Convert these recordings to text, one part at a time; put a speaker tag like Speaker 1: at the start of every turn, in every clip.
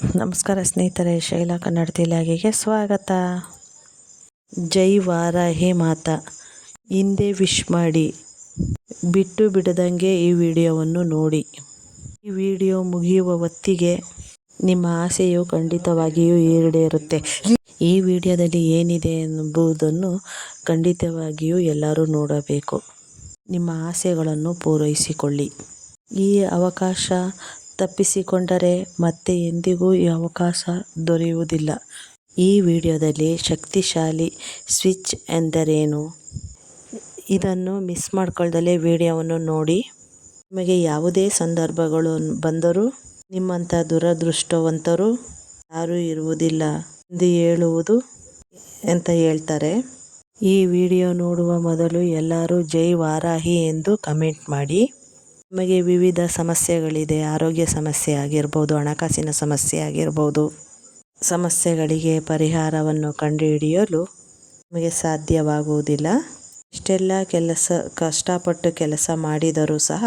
Speaker 1: ನಮಸ್ಕಾರ ಸ್ನೇಹಿತರೆ, ಶೈಲಾ ಕನ್ನಡ ತಿಲಾಗಿಗೆ ಸ್ವಾಗತ. ಜೈ ವಾರ, ಹೇ ಮಾತಾ. ಹಿಂದೆ ವಿಶ್ ಮಾಡಿ. ಬಿಟ್ಟು ಬಿಡದಂಗೆ ಈ ವಿಡಿಯೋವನ್ನು ನೋಡಿ. ಈ ವಿಡಿಯೋ ಮುಗಿಯುವ ಹೊತ್ತಿಗೆ ನಿಮ್ಮ ಆಸೆಯು ಖಂಡಿತವಾಗಿಯೂ ಈಡೇರುತ್ತೆ. ಈ ವಿಡಿಯೋದಲ್ಲಿ ಏನಿದೆ ಎಂಬುದನ್ನು ಖಂಡಿತವಾಗಿಯೂ ಎಲ್ಲರೂ ನೋಡಬೇಕು. ನಿಮ್ಮ ಆಸೆಗಳನ್ನು ಪೂರೈಸಿಕೊಳ್ಳಿ. ಈ ಅವಕಾಶ ತಪ್ಪಿಸಿಕೊಂಡರೆ ಮತ್ತೆ ಎಂದಿಗೂ ಈ ಅವಕಾಶ ದೊರೆಯುವುದಿಲ್ಲ. ಈ ವಿಡಿಯೋದಲ್ಲಿ ಶಕ್ತಿಶಾಲಿ ಸ್ವಿಚ್ ಎಂದರೇನು? ಇದನ್ನು ಮಿಸ್ ಮಾಡ್ಕೊಳ್ದಲೇ ವಿಡಿಯೋವನ್ನು ನೋಡಿ. ನಿಮಗೆ ಯಾವುದೇ ಸಂದರ್ಭಗಳು ಬಂದರೂ, ನಿಮ್ಮಂಥ ದುರದೃಷ್ಟವಂತರು ಯಾರೂ ಇರುವುದಿಲ್ಲ ಎಂದು ಹೇಳುವುದು ಅಂತ ಹೇಳ್ತಾರೆ? ಈ ವಿಡಿಯೋ ನೋಡುವ ಮೊದಲು ಎಲ್ಲರೂ ಜೈ ವಾರಾಹಿ ಎಂದು ಕಮೆಂಟ್ ಮಾಡಿ. ನಮಗೆ ವಿವಿಧ ಸಮಸ್ಯೆಗಳಿದೆ. ಆರೋಗ್ಯ ಸಮಸ್ಯೆ ಆಗಿರ್ಬೋದು, ಹಣಕಾಸಿನ ಸಮಸ್ಯೆ ಆಗಿರ್ಬೋದು. ಸಮಸ್ಯೆಗಳಿಗೆ ಪರಿಹಾರವನ್ನು ಕಂಡುಹಿಡಿಯಲು ನಮಗೆ ಸಾಧ್ಯವಾಗುವುದಿಲ್ಲ. ಇಷ್ಟೆಲ್ಲ ಕೆಲಸ, ಕಷ್ಟಪಟ್ಟು ಕೆಲಸ ಮಾಡಿದರೂ ಸಹ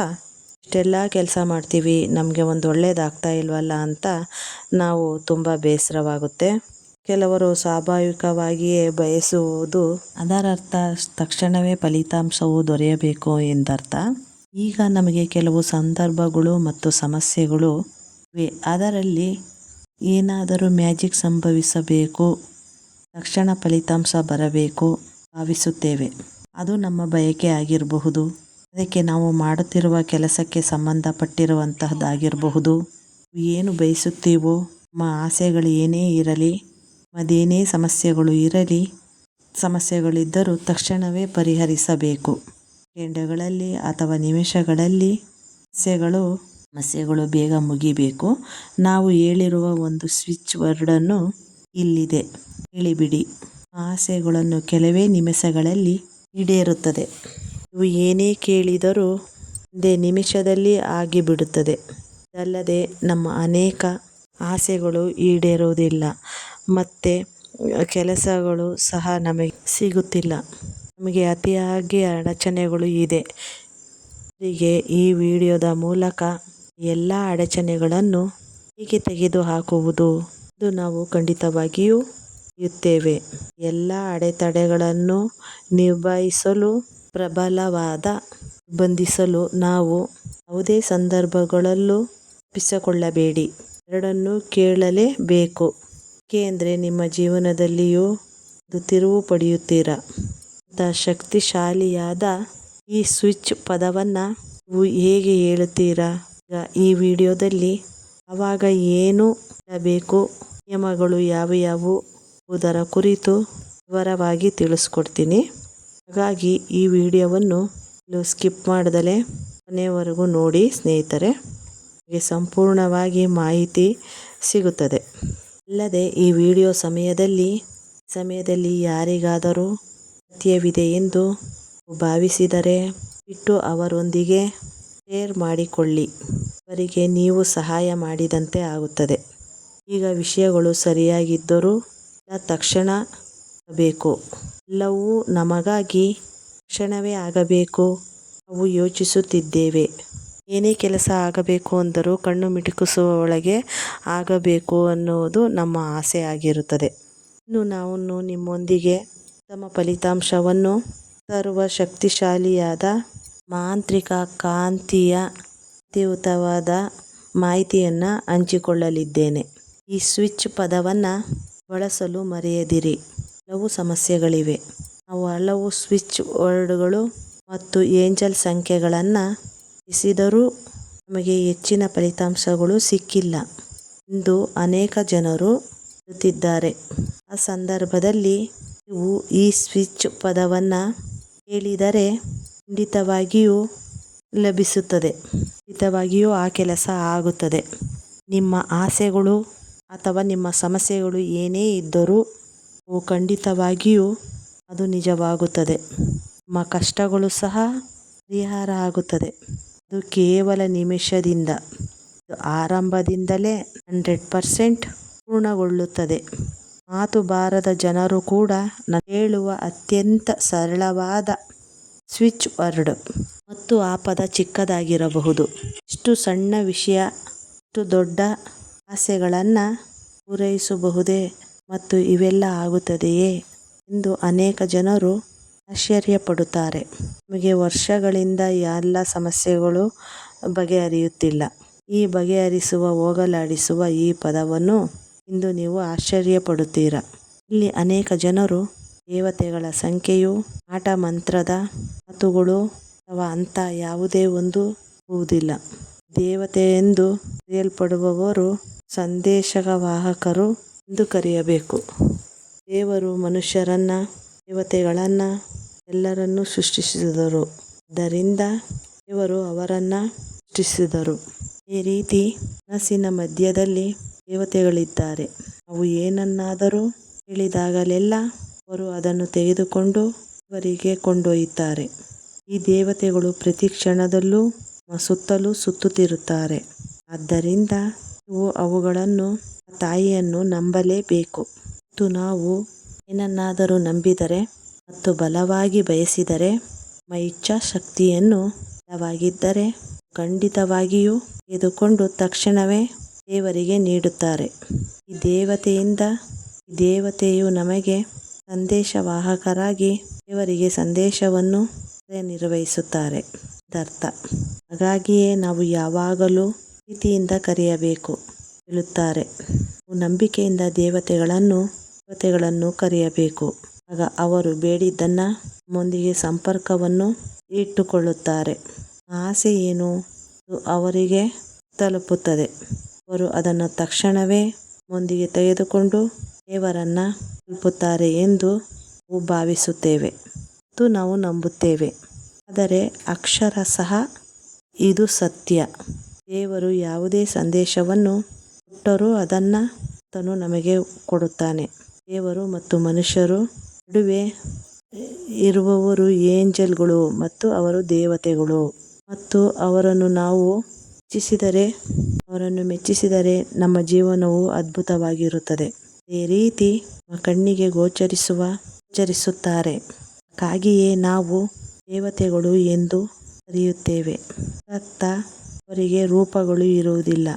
Speaker 1: ಇಷ್ಟೆಲ್ಲ ಕೆಲಸ ಮಾಡ್ತೀವಿ, ನಮಗೆ ಒಂದು ಒಳ್ಳೆಯದಾಗ್ತಾ ಇಲ್ವಲ್ಲ ಅಂತ ನಾವು ತುಂಬ ಬೇಸರವಾಗುತ್ತೆ. ಕೆಲವರು ಸ್ವಾಭಾವಿಕವಾಗಿಯೇ ಬಯಸುವುದು, ಅದರರ್ಥ ತಕ್ಷಣವೇ ಫಲಿತಾಂಶವು ದೊರೆಯಬೇಕು ಎಂದರ್ಥ. ಈಗ ನಮಗೆ ಕೆಲವು ಸಂದರ್ಭಗಳು ಮತ್ತು ಸಮಸ್ಯೆಗಳು ಇವೆ. ಅದರಲ್ಲಿ ಏನಾದರೂ ಮ್ಯಾಜಿಕ್ ಸಂಭವಿಸಬೇಕು, ತಕ್ಷಣ ಫಲಿತಾಂಶ ಬರಬೇಕು ಭಾವಿಸುತ್ತೇವೆ. ಅದು ನಮ್ಮ ಬಯಕೆ ಆಗಿರಬಹುದು. ಅದಕ್ಕೆ ನಾವು ಮಾಡುತ್ತಿರುವ ಕೆಲಸಕ್ಕೆ ಸಂಬಂಧಪಟ್ಟಿರುವಂತಹದ್ದಾಗಿರಬಹುದು. ಏನು ಬಯಸುತ್ತೀವೋ, ನಮ್ಮ ಆಸೆಗಳು ಏನೇ ಇರಲಿ ಅದೇನೇ ಸಮಸ್ಯೆಗಳು ಇರಲಿ, ಸಮಸ್ಯೆಗಳಿದ್ದರೂ ತಕ್ಷಣವೇ ಪರಿಹರಿಸಬೇಕು. ಸೆಕೆಂಡುಗಳಲ್ಲಿ ಅಥವಾ ನಿಮಿಷಗಳಲ್ಲಿ ಸಮಸ್ಯೆಗಳು ಸಮಸ್ಯೆಗಳು ಬೇಗ ಮುಗಿಬೇಕು. ನಾವು ಹೇಳಿರುವ ಒಂದು ಸ್ವಿಚ್ ವರ್ಡನ್ನು ಇಲ್ಲಿದೆ. ಹೇಳಿಬಿಡಿ. ಆಸೆಗಳನ್ನು ಕೆಲವೇ ನಿಮಿಷಗಳಲ್ಲಿ ಈಡೇರುತ್ತದೆ. ನೀವು ಏನೇ ಕೇಳಿದರೂ ಒಂದೇ ನಿಮಿಷದಲ್ಲಿ ಆಗಿಬಿಡುತ್ತದೆ. ಇದಲ್ಲದೆ ನಮ್ಮ ಅನೇಕ ಆಸೆಗಳು ಈಡೇರುವುದಿಲ್ಲ. ಮತ್ತು ಕೆಲಸಗಳು ಸಹ ನಮಗೆ ಸಿಗುತ್ತಿಲ್ಲ. ನಮಗೆ ಅತಿಯಾಗಿ ಅಡಚಣೆಗಳು ಇದೆ. ಹೀಗೆ ಈ ವಿಡಿಯೋದ ಮೂಲಕ ಎಲ್ಲ ಅಡಚಣೆಗಳನ್ನು ಹೇಗೆ ತೆಗೆದುಹಾಕುವುದು ಇದು ನಾವು ಖಂಡಿತವಾಗಿಯೂ ಇರುತ್ತೇವೆ ಎಲ್ಲ ಅಡೆತಡೆಗಳನ್ನು ನಿಭಾಯಿಸಲು, ಪ್ರಬಲವಾದ ಬಂಧಿಸಲು ನಾವು ಯಾವುದೇ ಸಂದರ್ಭಗಳಲ್ಲೂ ತಪ್ಪಿಸಿಕೊಳ್ಳಬೇಡಿ. ಎರಡನ್ನೂ ಕೇಳಲೇಬೇಕು. ಏಕೆಂದರೆ ನಿಮ್ಮ ಜೀವನದಲ್ಲಿಯೂ ಒಂದು ತಿರುವು ಪಡೆಯುತ್ತೀರಾ? ಶಕ್ತಿಶಾಲಿಯಾದ ಈ ಸ್ವಿಚ್ ಪದವನ್ನು ನೀವು ಹೇಗೆ ಹೇಳುತ್ತೀರಾ? ಈ ವಿಡಿಯೋದಲ್ಲಿ ಆವಾಗ ಏನು ಬೇಕು ನಿಯಮಗಳು ಯಾವ್ಯಾವು ಎಂಬುದರ ಕುರಿತು ವಿವರವಾಗಿ ತಿಳಿಸ್ಕೊಡ್ತೀನಿ. ಹಾಗಾಗಿ ಈ ವಿಡಿಯೋವನ್ನು ನೀವು ಸ್ಕಿಪ್ ಮಾಡಿದಲೇ ಕೊನೆಯವರೆಗೂ ನೋಡಿ ಸ್ನೇಹಿತರೆ, ನಿಮಗೆ ಸಂಪೂರ್ಣವಾಗಿ ಮಾಹಿತಿ ಸಿಗುತ್ತದೆ. ಅಲ್ಲದೆ ಈ ವಿಡಿಯೋ ಸಮಯದಲ್ಲಿ ಸಮಯದಲ್ಲಿ ಯಾರಿಗಾದರೂ ಅಗತ್ಯವಿದೆ ಎಂದು ಭಾವಿಸಿದರೆ ಬಿಟ್ಟು ಅವರೊಂದಿಗೆ ಶೇರ್ ಮಾಡಿಕೊಳ್ಳಿ. ಅವರಿಗೆ ನೀವು ಸಹಾಯ ಮಾಡಿದಂತೆ ಆಗುತ್ತದೆ. ಈಗ ವಿಷಯಗಳು ಸರಿಯಾಗಿದ್ದರೂ ತಕ್ಷಣ ಬೇಕು ಎಲ್ಲವೂ ನಮಗಾಗಿ ತಕ್ಷಣವೇ ಆಗಬೇಕು. ನಾವು ಯೋಚಿಸುತ್ತಿದ್ದೇವೆ. ಏನೇ ಕೆಲಸ ಆಗಬೇಕು ಅಂದರೂ ಕಣ್ಣು ಮಿಟುಕಿಸುವ ಒಳಗೆ ಆಗಬೇಕು ಅನ್ನುವುದು ನಮ್ಮ ಆಸೆ ಆಗಿರುತ್ತದೆ. ಇನ್ನು ನಾವು ನಿಮ್ಮೊಂದಿಗೆ ಉತ್ತಮ ಫಲಿತಾಂಶವನ್ನು ತರುವ ಶಕ್ತಿಶಾಲಿಯಾದ ಮಾಂತ್ರಿಕ ಕಾಂತೀಯ ಅತ್ಯುತವಾದ ಮಾಹಿತಿಯನ್ನು ಹಂಚಿಕೊಳ್ಳಲಿದ್ದೇನೆ. ಈ ಸ್ವಿಚ್ ಪದವನ್ನು ಬಳಸಲು ಮರೆಯದಿರಿ. ಹಲವು ಸಮಸ್ಯೆಗಳಿವೆ. ನಾವು ಹಲವು ಸ್ವಿಚ್ ವರ್ಡ್ಗಳು ಮತ್ತು ಏಂಜಲ್ ಸಂಖ್ಯೆಗಳನ್ನು ಬಿಸಿದರೂ ನಮಗೆ ಹೆಚ್ಚಿನ ಫಲಿತಾಂಶಗಳು ಸಿಕ್ಕಿಲ್ಲ. ಎಂದು ಅನೇಕ ಜನರು ಹೇಳುತ್ತಿದ್ದಾರೆ. ಆ ಸಂದರ್ಭದಲ್ಲಿ ನೀವು ಈ ಸ್ವಿಚ್ ಪದವನ್ನು ಹೇಳಿದರೆ ಖಂಡಿತವಾಗಿಯೂ ಲಭಿಸುತ್ತದೆ. ಖಂಡಿತವಾಗಿಯೂ ಆ ಕೆಲಸ ಆಗುತ್ತದೆ. ನಿಮ್ಮ ಆಸೆಗಳು ಅಥವಾ ನಿಮ್ಮ ಸಮಸ್ಯೆಗಳು ಏನೇ ಇದ್ದರೂ ಅವು ಖಂಡಿತವಾಗಿಯೂ ಅದು ನಿಜವಾಗುತ್ತದೆ. ನಿಮ್ಮ ಕಷ್ಟಗಳು ಸಹ ಪರಿಹಾರ ಆಗುತ್ತದೆ. ಅದು ಕೇವಲ ನಿಮಿಷದಿಂದ ಆರಂಭದಿಂದಲೇ ಹಂಡ್ರೆಡ್ ಪರ್ಸೆಂಟ್ ಪೂರ್ಣಗೊಳ್ಳುತ್ತದೆ. ಮಾತು ಬಾರದ ಜನರು ಕೂಡ ಹೇಳುವ ಅತ್ಯಂತ ಸರಳವಾದ ಸ್ವಿಚ್ ವರ್ಡ್ ಮತ್ತು ಆ ಪದ ಚಿಕ್ಕದಾಗಿರಬಹುದು. ಇಷ್ಟು ಸಣ್ಣ ವಿಷಯ, ಇಷ್ಟು ದೊಡ್ಡ ಆಸೆಗಳನ್ನು ಪೂರೈಸಬಹುದೇ ಮತ್ತು ಇವೆಲ್ಲ ಆಗುತ್ತದೆಯೇ ಎಂದು ಅನೇಕ ಜನರು ಆಶ್ಚರ್ಯಪಡುತ್ತಾರೆ. ನಮಗೆ ವರ್ಷಗಳಿಂದ ಎಲ್ಲ ಸಮಸ್ಯೆಗಳು ಬಗೆಹರಿಯುತ್ತಿಲ್ಲ. ಈ ಬಗೆಹರಿಸುವ, ಹೋಗಲಾಡಿಸುವ ಈ ಪದವನ್ನು ಇಂದು ನೀವು ಆಶ್ಚರ್ಯಪಡುತ್ತೀರಾ. ಇಲ್ಲಿ ಅನೇಕ ಜನರು ದೇವತೆಗಳ ಸಂಖ್ಯೆಯು ಆಟ ಮಂತ್ರದ ಮಾತುಗಳು ಅಥವಾ ಅಂಥ ಯಾವುದೇ ಒಂದು ಹೋಗುವುದಿಲ್ಲ. ದೇವತೆ ಎಂದು ಕರೆಯಲ್ಪಡುವವರು ಸಂದೇಶವಾಹಕರು ಎಂದು ಕರೆಯಬೇಕು. ದೇವರು ಮನುಷ್ಯರನ್ನ, ದೇವತೆಗಳನ್ನ ಎಲ್ಲರನ್ನೂ ಸೃಷ್ಟಿಸಿದರು. ಆದ್ದರಿಂದ ದೇವರು ಅವರನ್ನ ಸೃಷ್ಟಿಸಿದರು. ಈ ರೀತಿ ಮನಸ್ಸಿನ ಮಧ್ಯದಲ್ಲಿ ದೇವತೆಗಳಿದ್ದಾರೆ. ನಾವು ಏನನ್ನಾದರೂ ಹೇಳಿದಾಗಲೆಲ್ಲ ಅವರು ಅದನ್ನು ತೆಗೆದುಕೊಂಡು ಅವರಿಗೆ ಕೊಂಡೊಯ್ಯುತ್ತಾರೆ. ಈ ದೇವತೆಗಳು ಪ್ರತಿ ಕ್ಷಣದಲ್ಲೂ ಸುತ್ತಲೂ ಸುತ್ತುತ್ತಿರುತ್ತಾರೆ. ಆದ್ದರಿಂದ ನೀವು ಅವುಗಳನ್ನು ತಾಯಿಯನ್ನು ನಂಬಲೇಬೇಕು. ಮತ್ತು ನಾವು ಏನನ್ನಾದರೂ ನಂಬಿದರೆ ಮತ್ತು ಬಲವಾಗಿ ಬಯಸಿದರೆ ನಮ್ಮ ಇಚ್ಛಾಶಕ್ತಿಯನ್ನು ಬಲವಾಗಿದ್ದರೆ ಖಂಡಿತವಾಗಿಯೂ ತೆಗೆದುಕೊಂಡು ತಕ್ಷಣವೇ ದೇವರಿಗೆ ನೀಡುತ್ತಾರೆ. ಈ ದೇವತೆಯಿಂದ ದೇವತೆಯು ನಮಗೆ ಸಂದೇಶವಾಹಕರಾಗಿ ದೇವರಿಗೆ ಸಂದೇಶವನ್ನು ನಿರ್ವಹಿಸುತ್ತಾರೆ. ಇದರ್ಥ. ಹಾಗಾಗಿಯೇ ನಾವು ಯಾವಾಗಲೂ ಪ್ರೀತಿಯಿಂದ ಕರೆಯಬೇಕು ಹೇಳುತ್ತಾರೆ. ನಂಬಿಕೆಯಿಂದ ದೇವತೆಗಳನ್ನು ದೇವತೆಗಳನ್ನು ಕರೆಯಬೇಕು. ಆಗ ಅವರು ಬೇಡಿದ್ದನ್ನು ನಮ್ಮೊಂದಿಗೆ ಸಂಪರ್ಕವನ್ನು ಇಟ್ಟುಕೊಳ್ಳುತ್ತಾರೆ. ಆಸೆ ಏನು? ಅವರಿಗೆ ತಲುಪುತ್ತದೆ. ಅವರು ಅದನ್ನು ತಕ್ಷಣವೇ ಮುಂದಿಗೆ ತೆಗೆದುಕೊಂಡು ದೇವರನ್ನು ತಲುಪುತ್ತಾರೆ ಎಂದು ನಾವು ಭಾವಿಸುತ್ತೇವೆ ಮತ್ತು ನಾವು ನಂಬುತ್ತೇವೆ. ಆದರೆ ಅಕ್ಷರ ಸಹ ಇದು ಸತ್ಯ. ದೇವರು ಯಾವುದೇ ಸಂದೇಶವನ್ನು ಕೊಟ್ಟರೂ ಅದನ್ನು ತನು ನಮಗೆ ಕೊಡುತ್ತಾನೆ. ದೇವರು ಮತ್ತು ಮನುಷ್ಯರು ನಡುವೆ ಇರುವವರು ಏಂಜಲ್ಗಳು ಮತ್ತು ಅವರು ದೇವತೆಗಳು. ಮತ್ತು ಅವರನ್ನು ನಾವು ಮೆಚ್ಚಿಸಿದರೆ, ಅವರನ್ನು ಮೆಚ್ಚಿಸಿದರೆ ನಮ್ಮ ಜೀವನವು ಅದ್ಭುತವಾಗಿರುತ್ತದೆ. ಈ ರೀತಿ ಕಣ್ಣಿಗೆ ಗೋಚರಿಸುವ, ಗೋಚರಿಸುತ್ತಾರೆ. ಹಾಗೆಯೇ ನಾವು ದೇವತೆಗಳು ಎಂದು ಕರೆಯುತ್ತೇವೆ. ರಕ್ತ ಅವರಿಗೆ ರೂಪಗಳು ಇರುವುದಿಲ್ಲ.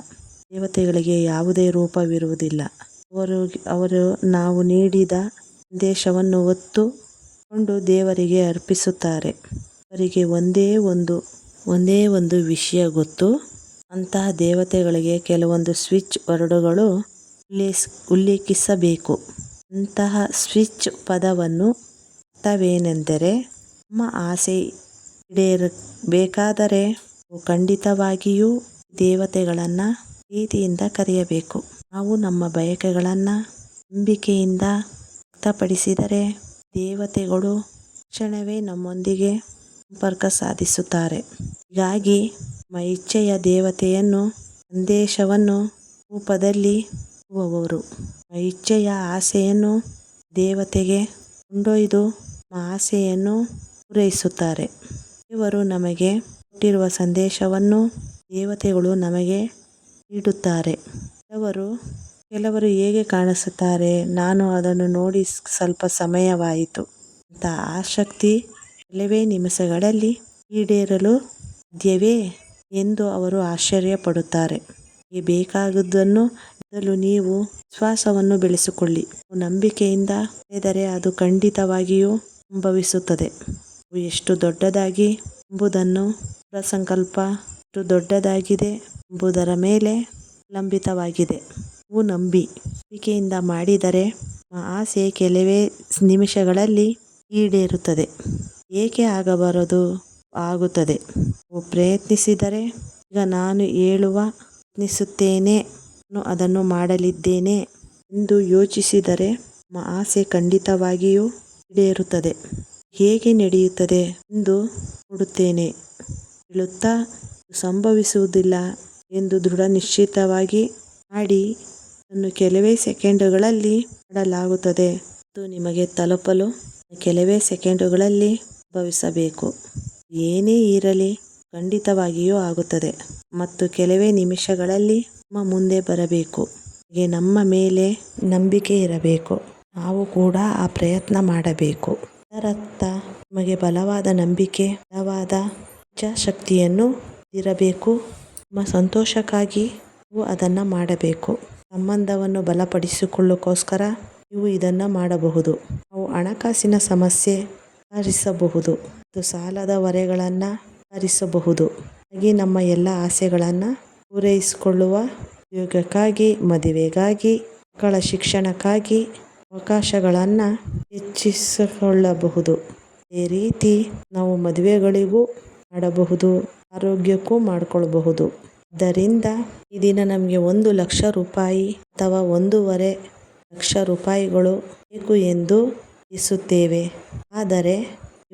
Speaker 1: ದೇವತೆಗಳಿಗೆ ಯಾವುದೇ ರೂಪವಿರುವುದಿಲ್ಲ. ಅವರು ಅವರು ನಾವು ನೀಡಿದ ಸಂದೇಶವನ್ನು ಹೊತ್ತುಕೊಂಡು ದೇವರಿಗೆ ಅರ್ಪಿಸುತ್ತಾರೆ. ಅವರಿಗೆ ಒಂದೇ ಒಂದು ಒಂದೇ ಒಂದು ವಿಷಯ ಗೊತ್ತು. ಅಂತಹ ದೇವತೆಗಳಿಗೆ ಕೆಲವೊಂದು ಸ್ವಿಚ್ ವರ್ಡುಗಳು ಉಲ್ಲೇಸ್, ಉಲ್ಲೇಖಿಸಬೇಕು. ಅಂತಹ ಸ್ವಿಚ್ ಪದವನ್ನು ಅರ್ಥವೇನೆಂದರೆ ನಮ್ಮ ಆಸೆ ಈಡೇರಬೇಕಾದರೆ ಖಂಡಿತವಾಗಿಯೂ ದೇವತೆಗಳನ್ನು ಪ್ರೀತಿಯಿಂದ ಕರೆಯಬೇಕು. ನಾವು ನಮ್ಮ ಬಯಕೆಗಳನ್ನು ನಂಬಿಕೆಯಿಂದ ವ್ಯಕ್ತಪಡಿಸಿದರೆ ದೇವತೆಗಳು ತಕ್ಷಣವೇ ನಮ್ಮೊಂದಿಗೆ ಸಂಪರ್ಕ ಸಾಧಿಸುತ್ತಾರೆ. ಹೀಗಾಗಿ ಇಚ್ಛೆಯ ದೇವತೆಯನ್ನು, ಸಂದೇಶವನ್ನು ರೂಪದಲ್ಲಿ ನಮ್ಮ ಇಚ್ಛೆಯ ಆಸೆಯನ್ನು ದೇವತೆಗೆ ಕೊಂಡೊಯ್ದು ಆಸೆಯನ್ನು ಪೂರೈಸುತ್ತಾರೆ. ಇವರು ನಮಗೆ ಕೊಟ್ಟಿರುವ ಸಂದೇಶವನ್ನು ದೇವತೆಗಳು ನಮಗೆ ನೀಡುತ್ತಾರೆ. ಕೆಲವರು ಕೆಲವರು ಹೇಗೆ ಕಾಣಿಸುತ್ತಾರೆ? ನಾನು ಅದನ್ನು ನೋಡಿ ಸ್ವಲ್ಪ ಸಮಯವಾಯಿತು. ಅಂತ ಆಸಕ್ತಿ ಕೆಲವೇ ನಿಮಿಷಗಳಲ್ಲಿ ಈಡೇರಲು ಸಾಧ್ಯವೇ? ಎಂದು ಅವರು ಆಶ್ಚರ್ಯಪಡುತ್ತಾರೆ. ನಿಮಗೆ ಬೇಕಾದುದನ್ನು ಮೊದಲು ನೀವು ವಿಶ್ವಾಸವನ್ನು ಬೆಳೆಸಿಕೊಳ್ಳಿ. ನಂಬಿಕೆಯಿಂದ ಕರೆದರೆ ಅದು ಖಂಡಿತವಾಗಿಯೂ ಸಂಭವಿಸುತ್ತದೆ. ಎಷ್ಟು ದೊಡ್ಡದಾಗಿ ಎಂಬುದನ್ನು ಸಂಕಲ್ಪ ಎಷ್ಟು ದೊಡ್ಡದಾಗಿದೆ ಎಂಬುದರ ಮೇಲೆ ಲಂಬಿತವಾಗಿದೆ ನೀವು ನಂಬಿ ನಂಬಿಕೆಯಿಂದ ಮಾಡಿದರೆ ಆಸೆ ಕೆಲವೇ ನಿಮಿಷಗಳಲ್ಲಿ ಈಡೇರುತ್ತದೆ. ಏಕೆ ಆಗಬಾರದು? ಆಗುತ್ತದೆ. ಪ್ರಯತ್ನಿಸಿದರೆ ಈಗ ನಾನು ಹೇಳುವ ಪ್ರಯತ್ನಿಸುತ್ತೇನೆ, ನಾನು ಅದನ್ನು ಮಾಡಲಿದ್ದೇನೆ ಎಂದು ಯೋಚಿಸಿದರೆ ನಮ್ಮ ಆಸೆ ಖಂಡಿತವಾಗಿಯೂ ಈಡೇರುತ್ತದೆ. ಹೇಗೆ ನಡೆಯುತ್ತದೆ ಎಂದು ನೋಡುತ್ತೇನೆ ಹೇಳುತ್ತಾ ಸಂಭವಿಸುವುದಿಲ್ಲ ಎಂದು ದೃಢ ನಿಶ್ಚಿತವಾಗಿ ಮಾಡಿ ಅದನ್ನು ಕೆಲವೇ ಸೆಕೆಂಡುಗಳಲ್ಲಿ ಮಾಡಲಾಗುತ್ತದೆ ಅದು ನಿಮಗೆ ತಲುಪಲು ಕೆಲವೇ ಸೆಕೆಂಡುಗಳಲ್ಲಿ ಭವಿಸಬೇಕು ಏನೇ ಇರಲಿ ಖಂಡಿತವಾಗಿಯೂ ಆಗುತ್ತದೆ. ಮತ್ತು ಕೆಲವೇ ನಿಮಿಷಗಳಲ್ಲಿ ನಮ್ಮ ಮುಂದೆ ಬರಬೇಕು. ನಮ್ಮ ಮೇಲೆ ನಂಬಿಕೆ ಇರಬೇಕು. ನಾವು ಕೂಡ ಆ ಪ್ರಯತ್ನ ಮಾಡಬೇಕು. ಅದರತ್ತ ನಿಮಗೆ ಬಲವಾದ ನಂಬಿಕೆ, ಬಲವಾದ ಇಚ್ಛಾಶಕ್ತಿಯನ್ನು ಇರಬೇಕು ನಿಮ್ಮ ಸಂತೋಷಕ್ಕಾಗಿ ನೀವು ಅದನ್ನು ಮಾಡಬೇಕು. ಸಂಬಂಧವನ್ನು ಬಲಪಡಿಸಿಕೊಳ್ಳೋಕ್ಕೋಸ್ಕರ ನೀವು ಇದನ್ನು ಮಾಡಬಹುದು. ನಾವು ಹಣಕಾಸಿನ ಸಮಸ್ಯೆ ಪರಿಹರಿಸಬಹುದು ಮತ್ತು ಸಾಲದ ಹೊರೆಗಳನ್ನು ಪರಿಹರಿಸಬಹುದು ಹಾಗೆ ನಮ್ಮ ಎಲ್ಲ ಆಸೆಗಳನ್ನು ಪೂರೈಸಿಕೊಳ್ಳುವ ಉದ್ಯೋಗಕ್ಕಾಗಿ ಮದುವೆಗಾಗಿ, ಮಕ್ಕಳ ಶಿಕ್ಷಣಕ್ಕಾಗಿ ಅವಕಾಶಗಳನ್ನು ಹೆಚ್ಚಿಸಿಕೊಳ್ಳಬಹುದು. ಅದೇ ರೀತಿ ನಾವು ಮದುವೆಗಳಿಗೂ ಮಾಡಬಹುದು, ಆರೋಗ್ಯಕ್ಕೂ ಮಾಡಿಕೊಳ್ಳಬಹುದು ಆದ್ದರಿಂದ ಈ ದಿನ ನಮಗೆ ಒಂದು ಲಕ್ಷ ರೂಪಾಯಿ ಅಥವಾ ಒಂದೂವರೆ ಲಕ್ಷ ರೂಪಾಯಿಗಳು ಬೇಕು ಎಂದು ಇಸುತ್ತೇವೆ ಆದರೆ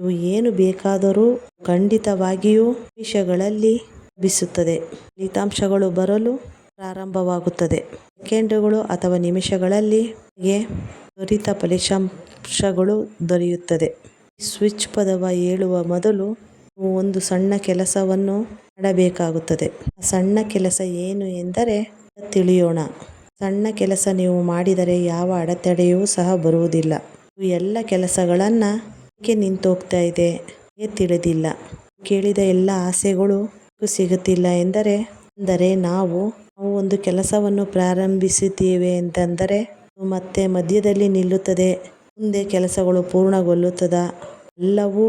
Speaker 1: ನೀವು ಏನು ಬೇಕಾದರೂ ಖಂಡಿತವಾಗಿಯೂ ನಿಮಿಷಗಳಲ್ಲಿ ಲಭಿಸುತ್ತದೆ. ಫಲಿತಾಂಶಗಳು ಬರಲು ಪ್ರಾರಂಭವಾಗುತ್ತದೆ. ಸೆಕೆಂಡುಗಳು ಅಥವಾ ನಿಮಿಷಗಳಲ್ಲಿ ತ್ವರಿತ ಫಲಿತಾಂಶಗಳು ದೊರೆಯುತ್ತದೆ. ಸ್ವಿಚ್ ಪದವ ಹೇಳುವ ಮೊದಲು ಒಂದು ಸಣ್ಣ ಕೆಲಸವನ್ನು ಮಾಡಬೇಕಾಗುತ್ತದೆ. ಸಣ್ಣ ಕೆಲಸ ಏನು ಎಂದರೆ ತಿಳಿಯೋಣ. ಸಣ್ಣ ಕೆಲಸ ನೀವು ಮಾಡಿದರೆ ಯಾವ ಅಡೆತಡೆಯೂ ಸಹ ಬರುವುದಿಲ್ಲ. ಎಲ್ಲ ಕೆಲಸಗಳನ್ನು ಏಕೆ ನಿಂತೋಗ್ತಾ ಇದೆ. ತಿಳಿದಿಲ್ಲ. ಕೇಳಿದ ಎಲ್ಲ ಆಸೆಗಳು ಸಿಗುತ್ತಿಲ್ಲ ಎಂದರೆ, ಅಂದರೆ ನಾವು ನಾವು ಒಂದು ಕೆಲಸವನ್ನು ಪ್ರಾರಂಭಿಸಿದ್ದೇವೆ ಅಂತಂದರೆ ಮತ್ತೆ ಮಧ್ಯದಲ್ಲಿ ನಿಲ್ಲುತ್ತದೆ. ಮುಂದೆ ಕೆಲಸಗಳು ಪೂರ್ಣಗೊಳ್ಳುತ್ತದ? ಎಲ್ಲವೂ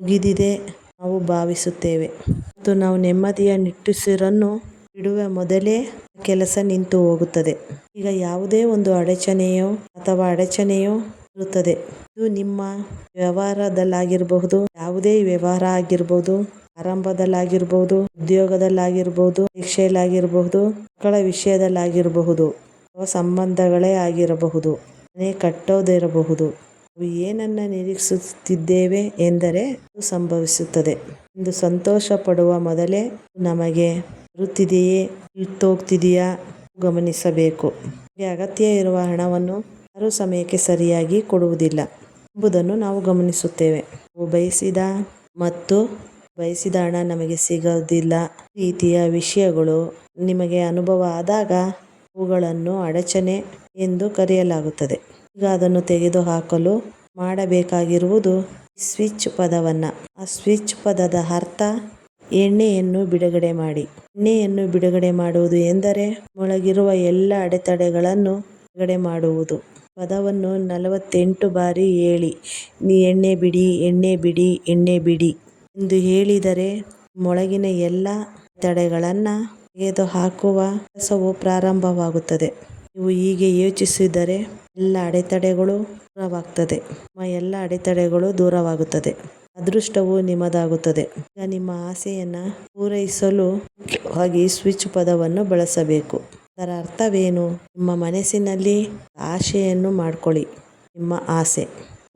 Speaker 1: ಮುಗಿದಿದೆ ನಾವು ಭಾವಿಸುತ್ತೇವೆ. ಮತ್ತು ನಾವು ನೆಮ್ಮದಿಯ ನಿಟ್ಟುಸಿರನ್ನು ಬಿಡುವ ಮೊದಲೇ ಕೆಲಸ ನಿಂತು ಹೋಗುತ್ತದೆ. ಈಗ ಯಾವುದೇ ಒಂದು ಅಡಚಣೆಯೋ ಅಥವಾ ಅಡಚಣೆಯೋ ಇರುತ್ತದೆ. ಇದು ನಿಮ್ಮ ವ್ಯವಹಾರದಲ್ಲಾಗಿರಬಹುದು, ಯಾವುದೇ ವ್ಯವಹಾರ ಆಗಿರಬಹುದು ಆರಂಭದಲ್ಲಾಗಿರಬಹುದು ಉದ್ಯೋಗದಲ್ಲಾಗಿರಬಹುದು ಶಿಕ್ಷೆಯಲ್ಲಾಗಿರಬಹುದು ಮಕ್ಕಳ ವಿಷಯದಲ್ಲಾಗಿರಬಹುದು, ಅಥವಾ ಸಂಬಂಧಗಳೇ ಆಗಿರಬಹುದು, ಮನೆ ಕಟ್ಟೋದಿರಬಹುದು. ನಾವು ಏನನ್ನು ನಿರೀಕ್ಷಿಸುತ್ತಿದ್ದೇವೆ ಎಂದರೆ ಅದು ಸಂಭವಿಸುತ್ತದೆ. ಎಂದು ಸಂತೋಷ ಪಡುವ ಮೊದಲೇ ನಮಗೆ ಬರುತ್ತಿದೆಯೇ ಇತ್ತೋಗ್ತಿದೆಯಾ ಗಮನಿಸಬೇಕು. ಅಗತ್ಯ ಇರುವ ಹಣವನ್ನು ಯಾರೂ ಸಮಯಕ್ಕೆ ಸರಿಯಾಗಿ ಕೊಡುವುದಿಲ್ಲ ಎಂಬುದನ್ನು ನಾವು ಗಮನಿಸುತ್ತೇವೆ. ಬಯಸಿದ ಮತ್ತು ಬಯಸಿದ ಹಣ ನಮಗೆ ಸಿಗೋದಿಲ್ಲ. ರೀತಿಯ ವಿಷಯಗಳು ನಿಮಗೆ ಅನುಭವ ಆದಾಗ ಅವುಗಳನ್ನು ಅಡಚಣೆ ಎಂದು ಕರೆಯಲಾಗುತ್ತದೆ. ಈಗ ಅದನ್ನು ತೆಗೆದುಹಾಕಲು ಮಾಡಬೇಕಾಗಿರುವುದು ಸ್ವಿಚ್ ಪದವನ್ನು. ಆ ಸ್ವಿಚ್ ಪದದ ಅರ್ಥ ಎಣ್ಣೆಯನ್ನು ಬಿಡುಗಡೆ ಮಾಡಿ. ಎಣ್ಣೆಯನ್ನು ಬಿಡುಗಡೆ ಮಾಡುವುದು ಎಂದರೆ ಒಳಗಿರುವ ಎಲ್ಲ ಅಡೆತಡೆಗಳನ್ನು ಬಿಡುಗಡೆ ಮಾಡುವುದು. ಪದವನ್ನು ನಲವತ್ತೆಂಟು ಬಾರಿ ಹೇಳಿ. ನೀ ಎಣ್ಣೆ ಬಿಡಿ ಎಣ್ಣೆ ಬಿಡಿ ಎಣ್ಣೆ ಬಿಡಿ ಎಂದು ಹೇಳಿದರೆ ಮೊಳಗಿನ ಎಲ್ಲ ತಡೆಗಳನ್ನು ತೆಗೆದುಹಾಕುವ ಕೆಲಸವು ಪ್ರಾರಂಭವಾಗುತ್ತದೆ. ನೀವು ಹೀಗೆ ಯೋಚಿಸಿದರೆ ಎಲ್ಲ ಅಡೆತಡೆಗಳು ದೂರವಾಗ್ತದೆ. ನಿಮ್ಮ ಎಲ್ಲ ಅಡೆತಡೆಗಳು ದೂರವಾಗುತ್ತದೆ. ಅದೃಷ್ಟವು ನಿಮ್ಮದಾಗುತ್ತದೆ. ಈಗ ನಿಮ್ಮ ಆಸೆಯನ್ನು ಪೂರೈಸಲು ಮುಖ್ಯವಾಗಿ ಸ್ವಿಚ್ ಪದವನ್ನು ಬಳಸಬೇಕು. ಅದರ ಅರ್ಥವೇನು? ನಿಮ್ಮ ಮನಸ್ಸಿನಲ್ಲಿ ಆಶೆಯನ್ನು ಮಾಡಿಕೊಳ್ಳಿ. ನಿಮ್ಮ ಆಸೆ,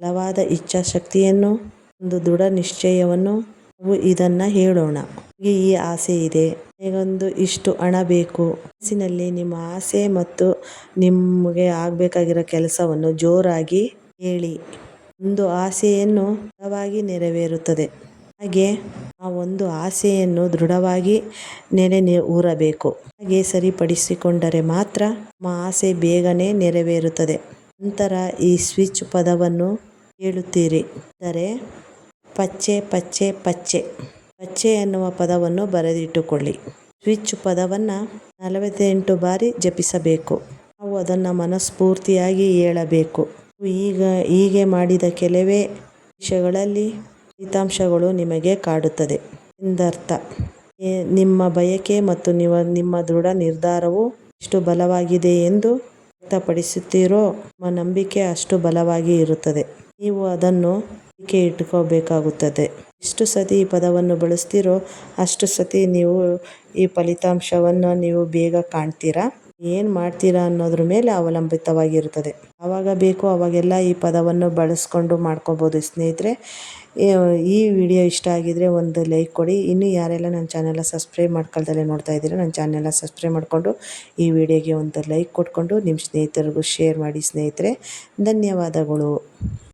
Speaker 1: ಬಲವಾದ ಇಚ್ಛಾಶಕ್ತಿಯನ್ನು, ಒಂದು ದೃಢ ನಿಶ್ಚಯವನ್ನು ನಾವು ಇದನ್ನು ಹೇಳೋಣ. ಈ ಆಸೆ ಇದೆ. ನನಗೊಂದು ಇಷ್ಟು ಹಣ ಬೇಕು. ಮನಸ್ಸಿನಲ್ಲಿ ನಿಮ್ಮ ಆಸೆ ಮತ್ತು ನಿಮಗೆ ಆಗಬೇಕಾಗಿರೋ ಕೆಲಸವನ್ನು ಜೋರಾಗಿ ಹೇಳಿ. ಒಂದು ಆಸೆಯನ್ನು ಬಲವಾಗಿ ನೆರವೇರುತ್ತದೆ. ಹಾಗೆ ಆ ಒಂದು ಆಸೆಯನ್ನು ದೃಢವಾಗಿ ನೆನೆ ಊರಬೇಕು. ಹಾಗೆ ಸರಿಪಡಿಸಿಕೊಂಡರೆ ಮಾತ್ರ ನಮ್ಮ ಆಸೆ ಬೇಗನೆ ನೆರವೇರುತ್ತದೆ. ನಂತರ ಈ ಸ್ವಿಚ್ ಪದವನ್ನು ಹೇಳುತ್ತೀರಿ ಅಂದರೆ ಪಚ್ಚೆ ಪಚ್ಚೆ ಪಚ್ಚೆ. ಪಚ್ಚೆ ಎನ್ನುವ ಪದವನ್ನು ಬರೆದಿಟ್ಟುಕೊಳ್ಳಿ. ಸ್ವಿಚ್ ಪದವನ್ನು ನಲವತ್ತೆಂಟು ಬಾರಿ ಜಪಿಸಬೇಕು. ನಾವು ಅದನ್ನು ಮನಸ್ಫೂರ್ತಿಯಾಗಿ ಹೇಳಬೇಕು. ಈಗ ಹೀಗೆ ಮಾಡಿದ ಕೆಲವೇ ನಿಮಿಷಗಳಲ್ಲಿ ಫಲಿತಾಂಶಗಳು ನಿಮಗೆ ಕಾಡುತ್ತದೆ. ಎಂದರ್ಥ. ನಿಮ್ಮ ಬಯಕೆ ಮತ್ತು ನಿಮ್ಮ ನಿಮ್ಮ ದೃಢ ನಿರ್ಧಾರವು ಎಷ್ಟು ಬಲವಾಗಿದೆ ಎಂದು ವ್ಯಕ್ತಪಡಿಸುತ್ತೀರೋ, ನಿಮ್ಮ ನಂಬಿಕೆ ಅಷ್ಟು ಬಲವಾಗಿ ಇರುತ್ತದೆ. ನೀವು ಅದನ್ನು ನಂಬಿಕೆ ಇಟ್ಕೋಬೇಕಾಗುತ್ತದೆ ಎಷ್ಟು ಸತಿ ಈ ಪದವನ್ನು ಬಳಸ್ತೀರೋ, ಅಷ್ಟು ಸತಿ ನೀವು ಈ ಫಲಿತಾಂಶವನ್ನು ನೀವು ಬೇಗ ಕಾಣ್ತೀರಾ? ಏನು ಮಾಡ್ತೀರಾ ಅನ್ನೋದ್ರ ಮೇಲೆ ಅವಲಂಬಿತವಾಗಿರುತ್ತದೆ. ಆವಾಗ ಬೇಕು, ಅವಾಗೆಲ್ಲ ಈ ಪದವನ್ನು ಬಳಸ್ಕೊಂಡು ಮಾಡ್ಕೊಬೋದು. ಸ್ನೇಹಿತರೆ ಈ ವಿಡಿಯೋ ಇಷ್ಟ ಆಗಿದರೆ ಒಂದು ಲೈಕ್ ಕೊಡಿ. ಇನ್ನು ಯಾರೆಲ್ಲ ನನ್ನ ಚಾನೆಲ್ನ ಸಬ್ಸ್ಕ್ರೈಬ್ ಮಾಡ್ಕೊಳ್ದಲ್ಲೇ ನೋಡ್ತಾ ಇದ್ದೀರಾ, ನನ್ನ ಚಾನೆಲ್ನ ಸಬ್ಸ್ಕ್ರೈಬ್ ಮಾಡಿಕೊಂಡು ಈ ವಿಡಿಯೋಗೆ ಒಂದು ಲೈಕ್ ಕೊಟ್ಕೊಂಡು ನಿಮ್ಮ ಸ್ನೇಹಿತರಿಗೂ ಶೇರ್ ಮಾಡಿ ಸ್ನೇಹಿತರೆ. ಧನ್ಯವಾದಗಳು.